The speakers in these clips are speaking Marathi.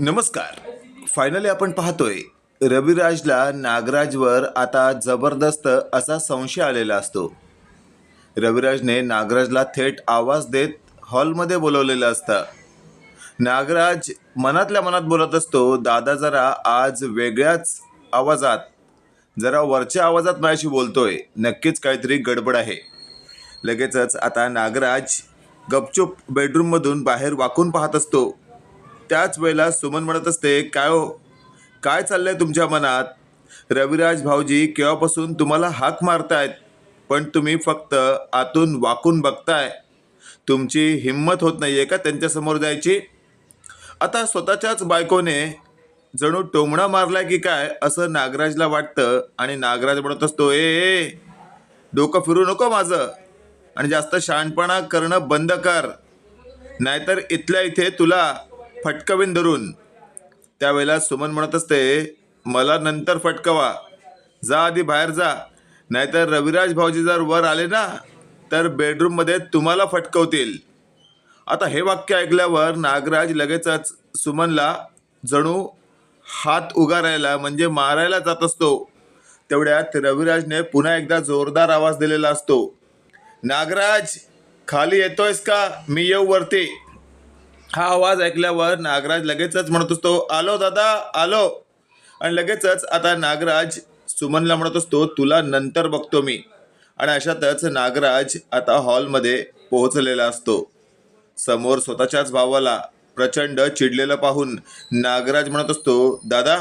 नमस्कार. फायनली आपण पाहतोय रविराजला नागराजवर आता जबरदस्त असा संशय आलेला असतो. रविराजने नागराजला थेट आवाज देत हॉलमध्ये बोलवलेलं असतं. नागराज मनातल्या मनात बोलत असतो दादा जरा आज वेगळ्याच आवाजात जरा वरच्या आवाजात माझ्याशी बोलतोय. नक्कीच काहीतरी गडबड आहे. लगेचच आता नागराज गपचूप बेडरूममधून बाहेर वाकून पाहत असतो. त्याच वेळेला सुमन म्हणत असते काय हो? काय चाललंय तुमच्या मनात? रविराज भाऊजी केव्हापासून तुम्हाला हाक मारतायत? पण तुम्ही फक्त आतून वाकून बघताय. तुमची हिंमत होत नाही आहे का त्यांच्यासमोर जायची? आता स्वतःच्याच बायकोने जणू टोमणा मारलाय की काय असं नागराजला वाटतं आणि नागराज म्हणत असतो ए ए डोकं फिरू नको माझं आणि जास्त शहाणपणा करणं बंद कर. नाहीतर इथल्या इथे तुला फटकवीन धरून. त्यावेळेला सुमन म्हणत असते मला नंतर फटकवा. जा आधी बाहेर जा. नाहीतर रविराज भाऊजी जर वर आले ना तर बेडरूममध्ये तुम्हाला फटकवतील. आता हे वाक्य ऐकल्यावर नागराज लगेचच सुमनला जणू हात उगारायला म्हणजे मारायला जात असतो. तेवढ्यात रविराजने पुन्हा एकदा जोरदार आवाज दिलेला असतो. नागराज खाली येतोयस का? मी येऊ वरती. हा आवाज ऐकल्यावर नागराज लगेचच म्हणत असतो आलो दादा आलो. आणि लगेचच आता नागराज सुमनला म्हणत असतो तुला नंतर बघतो मी. आणि अशातच नागराज आता हॉलमध्ये पोहोचलेला असतो. समोर स्वतःच्याच भावाला प्रचंड चिडलेलं पाहून नागराज म्हणत असतो दादा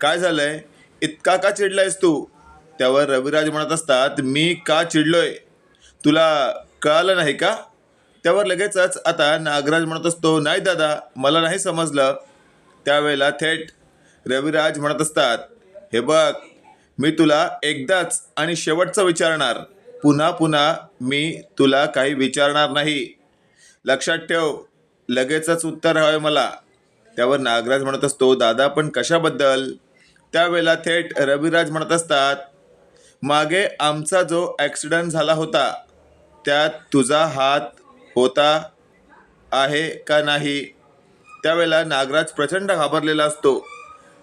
काय झालंय? इतका का चिडलायस तू? त्यावर रविराज म्हणत असतात मी का चिडलोय? तुला कळालं नाही का? त्यावर लगेचच आता नागराज म्हणत असतो नाही दादा मला नाही समजलं. त्यावेळेला थेट रविराज म्हणत असतात हे बघ मी तुला एकदाच आणि शेवटचं विचारणार. पुन्हा पुन्हा मी तुला काही विचारणार नाही. लक्षात ठेव लगेचच उत्तर हवंय मला. त्यावर नागराज म्हणत असतो दादा पण कशाबद्दल? त्यावेळेला थेट रविराज म्हणत असतात मागे आमचा जो ॲक्सिडंट झाला होता त्यात तुझा हात होता आहे का नाही? त्यावेळेला नागराज प्रचंड घाबरलेला असतो.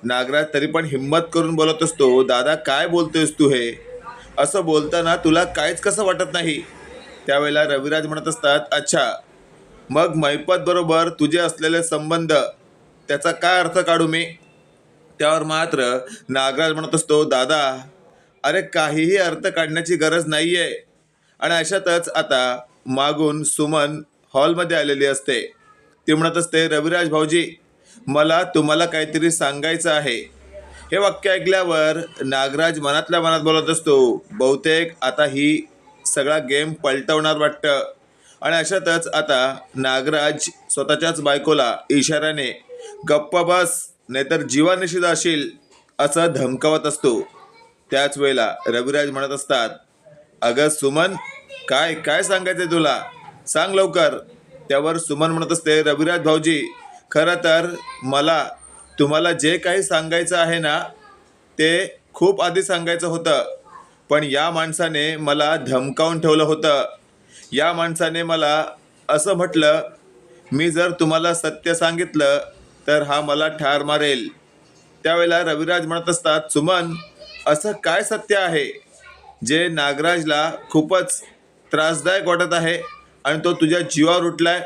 नागराज तरी पण हिंमत करून बोलत असतो दादा काय बोलतोयस तू हे? असं बोलताना तुला काहीच कसं वाटत नाही? त्यावेळेला रविराज म्हणत असतात अच्छा मग मैपत बरोबर तुझे असलेले संबंध त्याचा काय अर्थ काढू मी? त्यावर मात्र नागराज म्हणत असतो दादा अरे काहीही अर्थ काढण्याची गरज नाही आहे आणि अशातच आता मागून सुमन हॉलमध्ये आलेली असते. ती म्हणत असते रविराज भाऊजी मला तुम्हाला काहीतरी सांगायचं आहे. हे वाक्य ऐकल्यावर नागराज मनातल्या मनात बोलत असतो बहुतेक आता ही सगळा गेम पलटवणार वाटतं. आणि अशातच आता नागराज स्वतःच्याच बायकोला इशाऱ्याने गप्पा बस नाहीतर जीवानिशी असेल असं धमकावत असतो. त्याच वेळेला रविराज म्हणत असतात अगं सुमन काय काय सांगायचं तुला? सांग लवकर. त्यावर सुमन म्हणत असते रविराज भाऊजी खरं तर मला तुम्हाला जे काही सांगायचं आहे ना ते खूप आधी सांगायचं होतं. पण या माणसाने मला धमकावून ठेवलं होतं. या माणसाने मला असं म्हटलं मी जर तुम्हाला सत्य सांगितलं तर हा मला ठार मारेल. त्यावेळेला रविराज म्हणत असतात सुमन असं काय सत्य आहे? जे नागराजला खूपच त्रासदायक वाटत आहे आणि तो तुझ्या जीवावर उठलाय.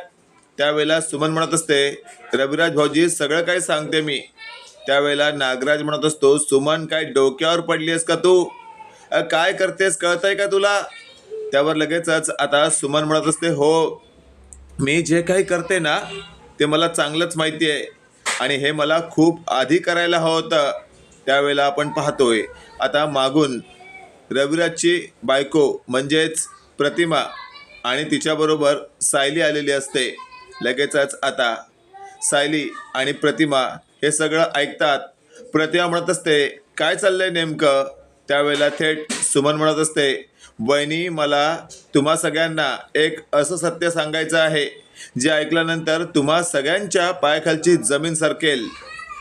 त्यावेळेला सुमन म्हणत असते रविराज भाऊजी सगळं काही सांगते मी. त्यावेळेला नागराज म्हणत असतो सुमन काय डोक्यावर पडली आहेस का तू? काय करतेस कळतंय का तुला? त्यावर लगेचच आता सुमन म्हणत असते हो मी जे काही करते ना ते मला चांगलंच माहिती आहे आणि हे मला खूप आधी करायला हवं होतं. त्यावेळेला आपण पाहतोय आता मागून रविराजची बायको म्हणजेच प्रतिमा आणि तिच्याबरोबर सायली आलेली असते. लगेचच आता सायली आणि प्रतिमा हे सगळं ऐकतात. प्रतिमा म्हणत असते काय चाललंय नेमकं? त्यावेळेला थेट सुमन म्हणत असते वहिनी मला तुम्हा सगळ्यांना एक असं सत्य सांगायचं आहे जे ऐकल्यानंतर तुम्हा सगळ्यांच्या पायाखालची जमीन सरकेल.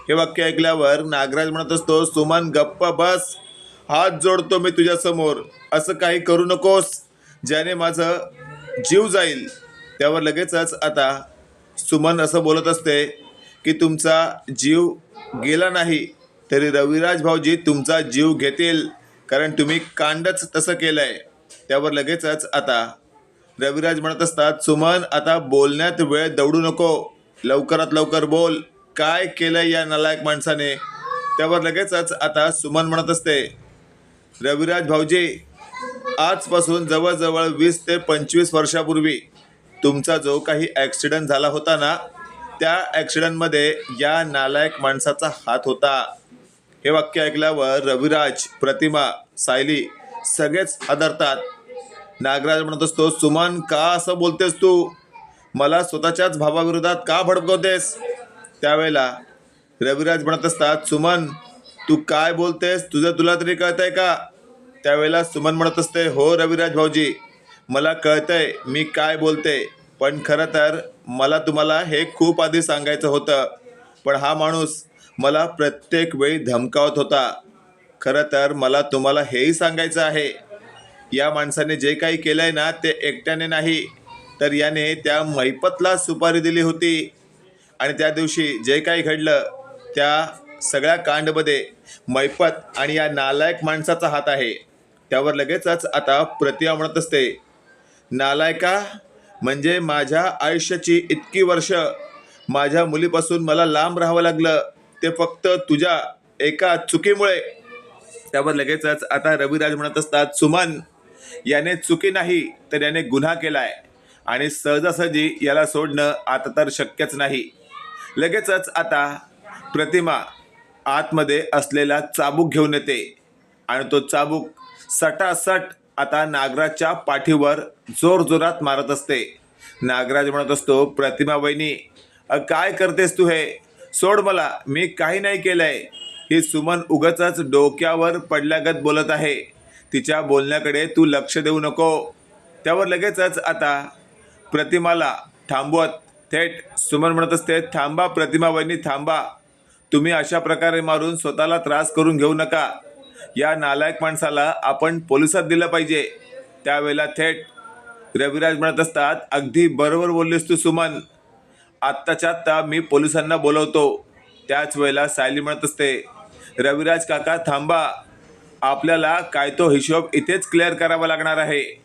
हे वाक्य ऐकल्यावर नागराज म्हणत असतो सुमन गप्प बस. हात जोडतो मी तुझ्यासमोर. असं काही करू नकोस. ज्याने माझं जीव जाईल त्यावर लगेचच आता सुमन असं बोलत असते की तुमचा जीव गेला नाही तरी रविराज भाऊजी तुमचा जीव घेतील कारण तुम्ही कांडच तसं केलं आहे त्यावर लगेचच आता रविराज म्हणत असतात सुमन आता बोलण्यात वेळ दौडू नको लवकरात लवकर बोल काय केलं या नालायक माणसाने? त्यावर लगेचच आता सुमन म्हणत असते रविराज भाऊजी आजपासून जवळजवळ वीस ते पंचवीस वर्षापूर्वी तुमचा जो काही ॲक्सिडेंट झाला होता ना त्या ॲक्सिडेंटमध्ये या नालायक माणसाचा हात होता. हे वाक्य ऐकल्यावर रविराज प्रतिमा सायली सगळेच हादरतात. नागराज म्हणत असतो सुमन का असं बोलतेस तू? मला स्वतःच्याच भावाविरोधात का भडकवतेस? त्यावेळेला रविराज म्हणत असतात सुमन तू काय बोलतेस? तुझं तुला तरी कळतंय का? त्यावेळेला सुमन म्हणत असते हो रविराज भाऊजी मला कळतंय मी काय बोलते पण खरं तर मला तुम्हाला हे खूप आधी सांगायचं होतं पण हा माणूस मला प्रत्येक वेळी धमकावत होता. खरं तर मला तुम्हाला हेही सांगायचं आहे या माणसाने जे काही केलं आहे ना ते एकट्याने नाही तर याने त्या मैपतला सुपारी दिली होती. आणि त्या दिवशी जे काही घडलं त्या सगळ्या कांडमध्ये मैपत आणि या नालायक माणसाचा हात आहे. त्यावर लगेचच आता प्रतिमा म्हणत असते नालायका म्हणजे माझ्या आयुष्याची इतकी वर्ष माझ्या मुलीपासून मला लांब राहावं लागलं. ते फक्त तुझ्या एका चुकीमुळे. त्यावर लगेचच आता रविराज म्हणत असतात सुमन याने चुकी नाही तर याने गुन्हा केलाय. आणि सहजासहजी याला सोडणं आता तर शक्यच नाही. लगेचच आता प्रतिमा आतमध्ये असलेला चाबूक घेऊन येते. आणि तो चाबूक सटासट आता नागराजच्या पाठीवर जोरजोरात मारत असते. नागराज म्हणत असतो प्रतिमा वहिनी काय करतेस तू हे? सोड मला मी काही नाही केलंय. ही सुमन उगच डोक्यावर पडल्यागत बोलत आहे. तिच्या बोलण्याकडे तू लक्ष देऊ नको. त्यावर लगेचच आता प्रतिमाला थांबवत थेट सुमन म्हणत असते थांबा प्रतिमा वहिनी थांबा. तुम्ही अशा प्रकारे मारून स्वतःला त्रास करून घेऊ नका. या नालायक माणसाला आपण पोलिसात दिलं पाहिजे. त्यावेळेला थेट रविराज म्हणत असतात अगदी बरोबर बोललीस तू सुमन. आत्ताच्या आत्ता मी पोलिसांना बोलवतो. त्याच वेळेला सायली म्हणत असते रविराज काका थांबा. आपल्याला काय तो हिशोब इथेच क्लिअर करावा लागणार आहे.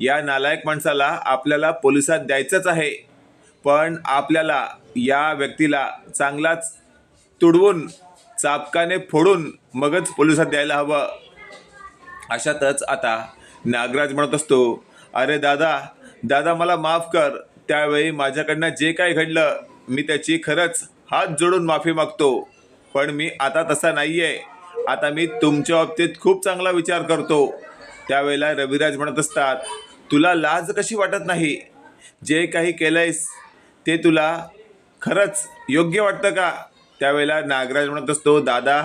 या नालायक माणसाला आपल्याला पोलिसात द्यायचंच आहे. पण आपल्याला या व्यक्तीला चांगलाच तुडवून चापकाने फोडून मगच पोलिसात द्यायला हवं. अशातच आता नागराज म्हणत असतो अरे दादा दादा मला माफ कर. त्यावेळी माझ्याकडनं जे काही घडलं मी त्याची खरंच हात जोडून माफी मागतो. पण मी आता तसा नाही आहे आता मी तुमच्या बाबतीत खूप चांगला विचार करतो. त्यावेळेला रविराज म्हणत असतात तुला लाज कशी वाटत नाही? जे काही केलंयस ते तुला खरंच योग्य वाटतं का? त्यावेळेला नागराज म्हणत असतो दादा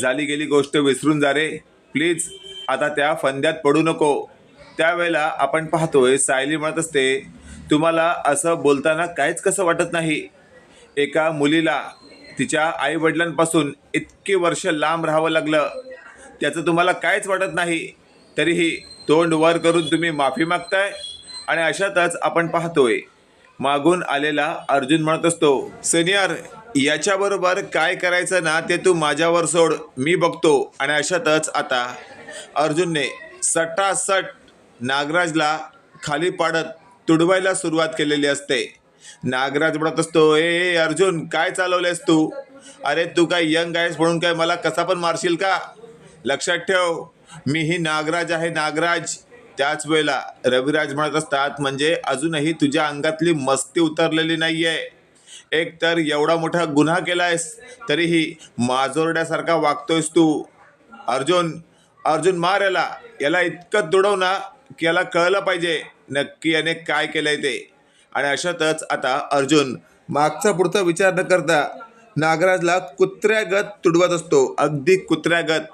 झाली गेली गोष्ट विसरून जा रे. प्लीज आता त्या फंद्यात पडू नको. त्यावेळेला आपण पाहतोय सायली म्हणत असते तुम्हाला असं बोलताना काहीच कसं वाटत नाही. एका मुलीला तिच्या आईवडिलांपासून इतकी वर्ष लांब राहावं लागलं. त्याचं तुम्हाला काहीच वाटत नाही. तरीही तोंड वर करून तुम्ही माफी मागताय. आणि अशातच आपण पाहतोय मागून आलेला अर्जुन म्हणत असतो सिनियर याच्याबरोबर काय करायचं ना ते तू माझ्यावर सोड. मी बघतो आणि अशातच आता अर्जुनने सटासट नागराजला खाली पाडत तुडवायला सुरुवात केलेली असते. नागराज म्हणत असतो ए ए, अर्जुन काय चालवलेस तू? अरे तू काय यंग आहेस म्हणून काय मला कसा पण मारशील का? लक्षात ठेव मी ही नागराज आहे नागराज. त्याच वेळेला रविराज म्हणत असतात म्हणजे अजूनही तुझ्या अंगातली मस्ती उतरलेली नाहीये. एक तर एवढा मोठा गुन्हा केला आहेस तरीही माजोरड्यासारखा वागतोयस तू. अर्जुन अर्जुन मार याला. याला इतकं दुडव ना की याला कळलं पाहिजे नक्की याने काय केलंय ते. आणि अशातच आता अर्जुन मागचा पुढचा विचार न करता नागराजला कुत्र्यागत तुडवत असतो. अगदी कुत्र्यागत.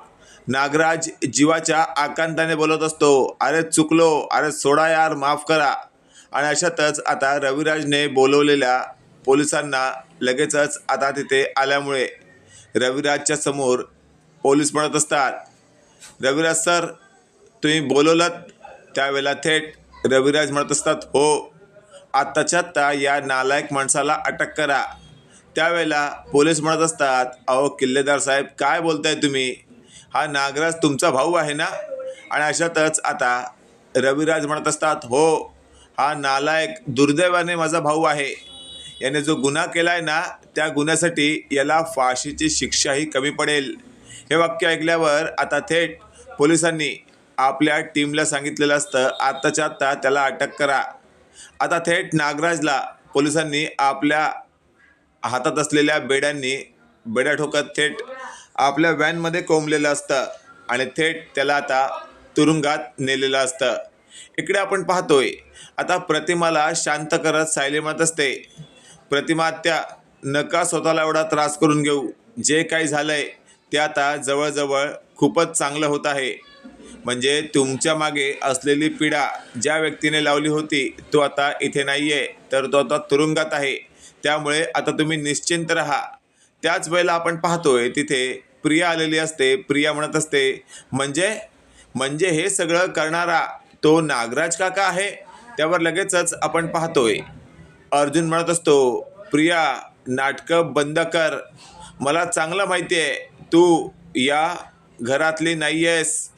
नागराज जीवाच्या आकांताने बोलत असतो अरे चुकलो अरे सोडा यार माफ करा. आणि अशातच आता रविराजने बोलवलेल्या पोलिसांना लगेचच आता तिथे आल्यामुळे रविराजच्या समोर पोलीस म्हणत असतात रविराज सर तुम्ही बोलवलात? त्यावेळेला थेट रविराज म्हणत असतात हो आत्ताच्या आत्ता या नालायक माणसाला अटक करा. त्यावेळेला पोलीस म्हणत असतात अहो किल्लेदार साहेब काय बोलताय तुम्ही? हा नागराज तुमचा भाऊ आहे ना? आणि अशातच आता रविराज म्हणत असतात हो हा नालायक दुर्दैवाने माझा भाऊ आहे. याने जो गुन्हा केला आहे ना त्या गुन्ह्यासाठी याला फाशीची शिक्षाही कमी पडेल. हे वाक्य ऐकल्यावर आता थेट पोलिसांनी आपल्या टीमला सांगितलेलं असतं आत्ताच्या आत्ता त्याला अटक करा. आता थेट नागराजला पोलिसांनी आपल्या हातात असलेल्या बेड्यांनी बेड्या ठोकत थेट आपल्या व्हॅनमध्ये कोंबलेलं असतं आणि थेट त्याला आता तुरुंगात नेलेलं असतं. इकडे आपण पाहतोय आता प्रतिमाला शांत करत सायली म्हणत असते. प्रतिमा त्या नका स्वतःला एवढा त्रास करून घेऊ. जे काही झालंय ते आता जवळजवळ खूपच चांगलं होत आहे. म्हणजे तुमच्या मागे असलेली पीडा ज्या व्यक्तीने लावली होती तो आता इथे नाही आहे तर तो आता तुरुंगात आहे. त्यामुळे आता तुम्ही निश्चिंत राहा. त्याच वेळेला आपण पाहतोय तिथे प्रिया आलेली असते. प्रिया म्हणत असते म्हणजे? म्हणजे हे सगळं करणारा तो नागराज काका आहे? त्यावर लगेचच आपण पाहतोय. अर्जुन म्हणत असतो प्रिया नाटकं बंद कर. मला चांगलं माहिती आहे. तू या घरातली नाही आहेस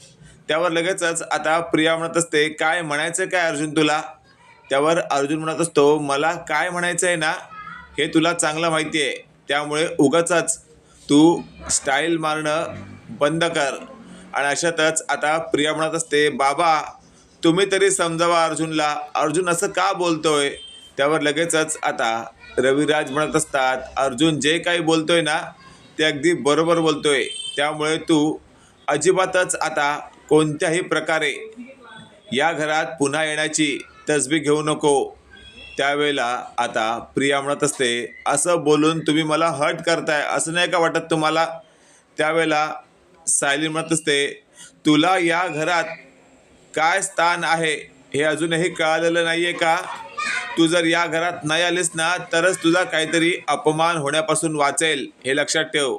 त्यावर लगेचच आता प्रिया म्हणत असते काय म्हणायचं काय अर्जुन तुला? त्यावर अर्जुन म्हणत असतो मला काय म्हणायचं आहे ना हे तुला चांगलं माहिती आहे. त्यामुळे उगाचच तू स्टाईल मारणं बंद कर. आणि अशातच आता प्रिया म्हणत असते बाबा तुम्ही तरी समजावा अर्जुनला. अर्जुन असं का बोलतोय? त्यावर लगेचच आता रविराज म्हणत असतात अर्जुन जे काही बोलतोय ना ते अगदी बरोबर बोलतोय. त्यामुळे तू अजिबातच आता कोणत्याही प्रकारे या घरात पुन्हा येण्याची तसबी घेऊ नको. त्यावेळेला आता प्रिया म्हणत असते असं बोलून तुम्ही मला हर्ट करताय असं नाही का वाटत तुम्हाला? त्यावेळेला सायली म्हणत असते तुला या घरात काय स्थान आहे हे अजूनही कळालेलं नाही आहे का? तू जर या घरात नाही आलीस ना तरच तुझा काहीतरी अपमान होण्यापासून वाचेल हे लक्षात ठेव.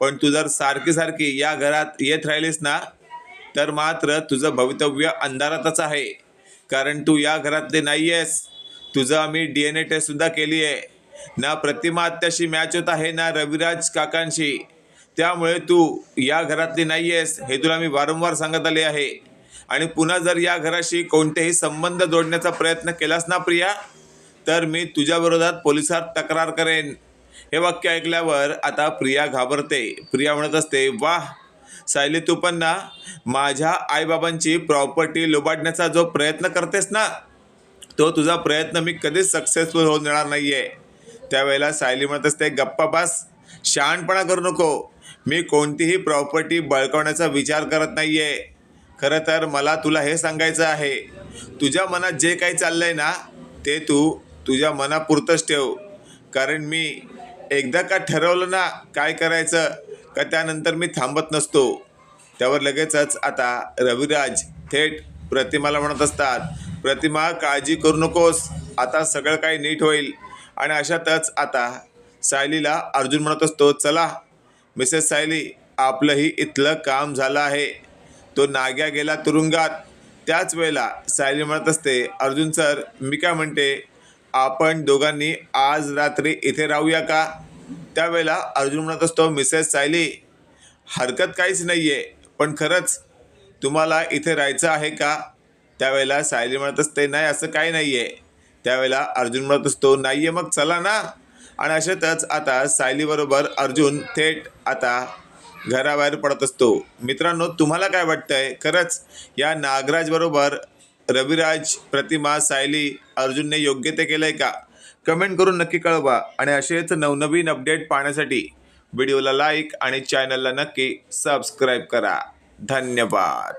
पण तू जर सारखी सारखी या घरात येत राहिलीस ना तर मात्र तुझं भवितव्य अंधारातच आहे. कारण तू या घरातले नाही आहेस तुझं आम्ही डी एन ए टेस्टसुद्धा केली आहे. ना प्रतिमा आत्याशी मॅच होत आहे ना रविराज काकांशी. त्यामुळे तू या घरातली नाही आहेस हे तुला मी वारंवार सांगत आले आहे. आणि पुन्हा जर या घराशी कोणतेही संबंध जोडण्याचा प्रयत्न केलास ना प्रिया तर मी तुझ्या विरोधात पोलिसात तक्रार करेन. हे वाक्य ऐकल्यावर आता प्रिया घाबरते. प्रिया म्हणत असते वाह सायली तू पण ना माझ्या आईबाबांची प्रॉपर्टी लुबाडण्याचा जो प्रयत्न करतेस ना तो तुझा प्रयत्न मी कधीच सक्सेसफुल होऊन देणार नाही आहे त्यावेळेला सायली म्हणत असते गप्पा बास शहाणपणा करू नको. मी कोणतीही प्रॉपर्टी बळकावण्याचा विचार करत नाही आहे खरं तर मला तुला हे सांगायचं आहे. तुझ्या मनात जे काही चाललंय ना ते तू तुझ्या मनापुरतंच ठेव. कारण मी एकदा का ठरवलं ना काय करायचं का त्यानंतर मी थांबत नसतो. त्यावर लगेचच आता रविराज थेट प्रतिमाला म्हणत असतात प्रतिमा काळजी करू नकोस. आता सगळं काही नीट होईल. आणि अशातच आता सायलीला अर्जुन म्हणत असतो चला मिसेस सायली आपलंही इथलं काम झालं आहे. तो नाग्या गेला तुरुंगात. त्याच वेळेला सायली म्हणत असते अर्जुन सर मी काय म्हणते? आपण दोघांनी आज रात्री इथे राहूया का? त्यावेळेला अर्जुन म्हणत असतो मिसेस सायली हरकत काहीच नाही आहे पण खरंच तुम्हाला इथे राहायचं आहे का? त्यावेळेला सायली म्हणत असते नाही असं काही नाही आहे त्यावेळेला अर्जुन म्हणत असतो नाही आहे मग चला ना. आणि अशातच आता सायलीबरोबर अर्जुन थेट आता घराबाहेर पडत असतो. मित्रांनो तुम्हाला काय वाटतंय? खरंच या नागराजबरोबर रविराज प्रतिमा सायली अर्जुनने योग्य ते केलंय का? कमेंट करून नक्की कळवा आणि असेच नवनवीन अपडेट पाहण्यासाठी व्हिडिओला लाईक आणि चॅनलला नक्की सबस्क्राईब करा. धन्यवाद.